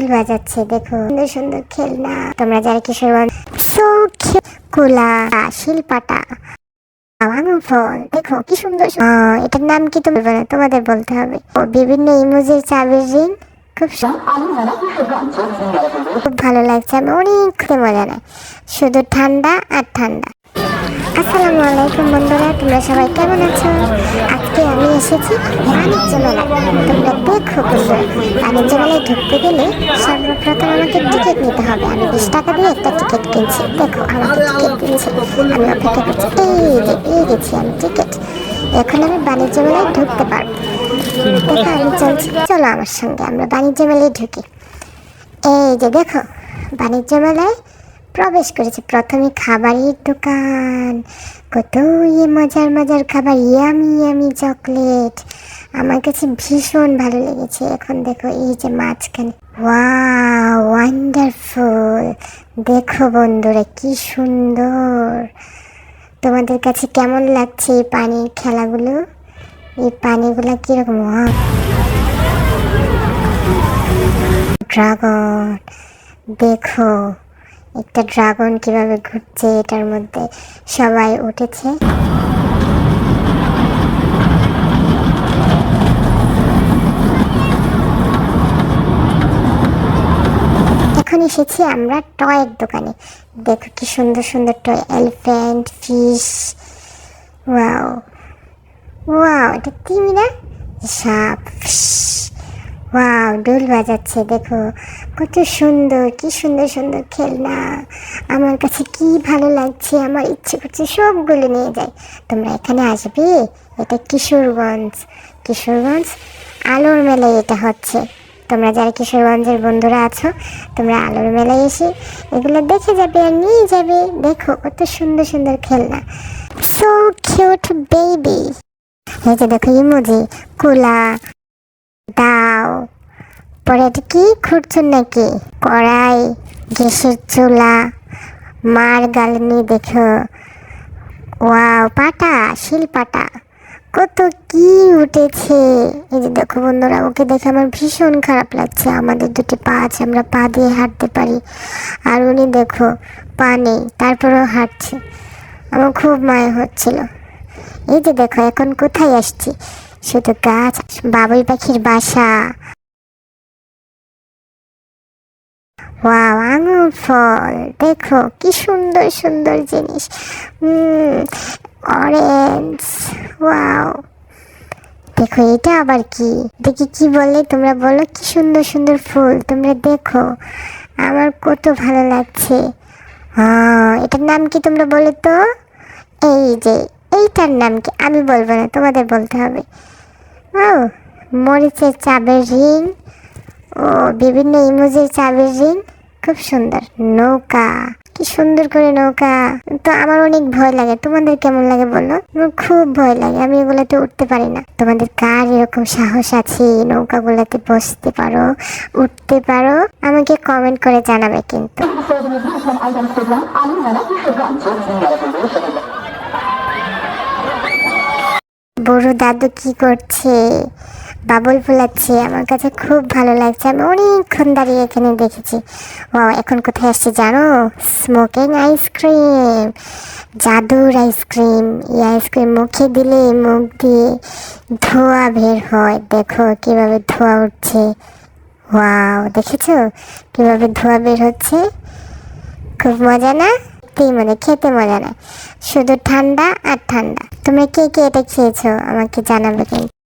ফুল বাজাচ্ছে, দেখো। সুন্দর সুন্দর খেলনা। তোমরা যারা কিশোরগঞ্জ সো কুলা, শিলপাটা ফল, দেখো, কি সুন্দর এটার নাম কি তুমি বলো? তোমাদের বলতে হবে। বিভিন্ন ইমোজির চাবির রিং, খুব খুব ভালো লাগছে, আমি অনেক মজা নেয়। শুধু ঠান্ডা আর ঠান্ডা। আসসালামু আলাইকুম বন্ধুরা, তোমরা সবাই কেমন আছো? আজকে আমি এসেছি বাণিজ্য মেলা তোমরা দেখো বন্ধুরা মেলায় ঢুকতে গেলে সর্বপ্রথম আমাকে টিকিট নিতে হবে। আমি বিশ টাকা দিয়ে একটা টিকিট কিনছি। দেখো, আমাকে টিকিট কিনছে। আমি অপেক্ষা করছি, এই যে পেয়ে গেছি আমি টিকিট। এখন আমি বাণিজ্য মেলায় ঢুকতে পারব। দেখো, আমি চলছি। চলো আমার সঙ্গে, আমরা বাণিজ্য মেলায় ঢুকি। এই যে, দেখো, বাণিজ্য মেলায় প্রবেশ করেছে। প্রথমে খাবারের দোকান। কত ইয়ে মজার মজার খাবার। Yummy yummy chocolate. আমার কাছে ভীষণ ভালো লেগেছে। এখন দেখো এই যে মাঝখানে। ওয়ান্ডারফুল। দেখো বন্ধুরা, কি সুন্দর। তোমাদের কাছে কেমন লাগছে এই পানির খেলাগুলো? এই পানিগুলো কীরকম? ড্রাগন। দেখো। একটা ড্রাগন কীভাবে ঘুরছে এটার মধ্যে সবাই উঠেছে। এখন এসেছি আমরা টয়ের দোকানে। দেখো কি সুন্দর সুন্দর toy, elephant, fish. Wow wow, এটা কি না? সাপ ওয়াও ডোল বাজাচ্ছে, দেখো। কত সুন্দর, কি সুন্দর সুন্দর খেলনা। আমার কাছে কি ভালো লাগছে, আমার ইচ্ছে করছে সবগুলো নিয়ে যাই। তোমরা এখানে আসবে, এটা কিশোরগঞ্জ। কিশোরগঞ্জ আলোর মেলায় এটা হচ্ছে। তোমরা যারা কিশোরগঞ্জের বন্ধুরা আছো, তোমরা আলোর মেলায় এসে এগুলো দেখে যাবে আর নিয়ে যাবে। দেখো কত সুন্দর সুন্দর খেলনা। সো কিউট বেবি এই যে দেখো ইমোজি, কুলা দাও। পরে কি খুঁড়ছেন নাকি? কড়াই, গ্যাসের চুলা, মার গালনি দেখো। ওয়াও, পাটা, শিল পাটা। কত কি উঠেছে। এই যে দেখো বন্ধুরা, ওকে দেখে আমার ভীষণ খারাপ লাগছে। আমাদের দুটি পা আছে, আমরা পা দিয়ে হাঁটতে পারি। আর উনি দেখো, পা নেই, তারপরেও হাঁটছে। আমার খুব মায়া হচ্ছিল। এই যে দেখো, এখন কোথায় আসছি? শুধু গাছ, বাবুই পাখির বাসা। ওয়াও, আঙুর ফল। দেখো, কি সুন্দর সুন্দর জিনিস। Orange wow. দেখো, এটা আবার কি? দেখি কি বলে, তোমরা বলো, কি সুন্দর সুন্দর ফুল, তোমরা দেখো। আমার কত ভালো লাগছে। এটার নাম কি তোমরা বলো তো? এই যে এইটার নাম কি? আমি বলব না, তোমাদের বলতে হবে। ও, মরিচের চাবের রিং ও বিভিন্ন ইমোজির চাবের রিং। খুব সুন্দর। নৌকা। কি সুন্দর করে নৌকা। তো আমার অনেক ভয় লাগে। তোমাদের কেমন লাগে বলো? আমার খুব ভয় লাগে। আমি এগুলোতে উঠতে পারি না। তোমাদের কার এরকম সাহস আছে এই নৌকাগুলোতে বসতে পারো, উঠতে পারো? আমাকে কমেন্ট করে জানাবে কিন্তু। বড় দাদু কি করছে? বাবল ফুলাচ্ছে, আমার কাছে খুব ভালো লাগছে, আমি অনেকক্ষণ দাঁড়িয়ে এখানে দেখেছি। ও এখন কোথায় আসছে জানো? স্মোকিং আইসক্রিম জাদুর আইসক্রিম এই আইসক্রিম মুখে দিলে মুখ দিয়ে ধোয়া বের হয়। দেখো কীভাবে ধোয়া উঠছে। ওয়াও, দেখেছ কীভাবে ধোয়া বের হচ্ছে? খুব মজা না? খেতেই মনে খেতে মজা না শুধু ঠান্ডা আর ঠান্ডা। তুমি কে কে এটা খেয়েছো? আমাকে জানাবে কিন্তু।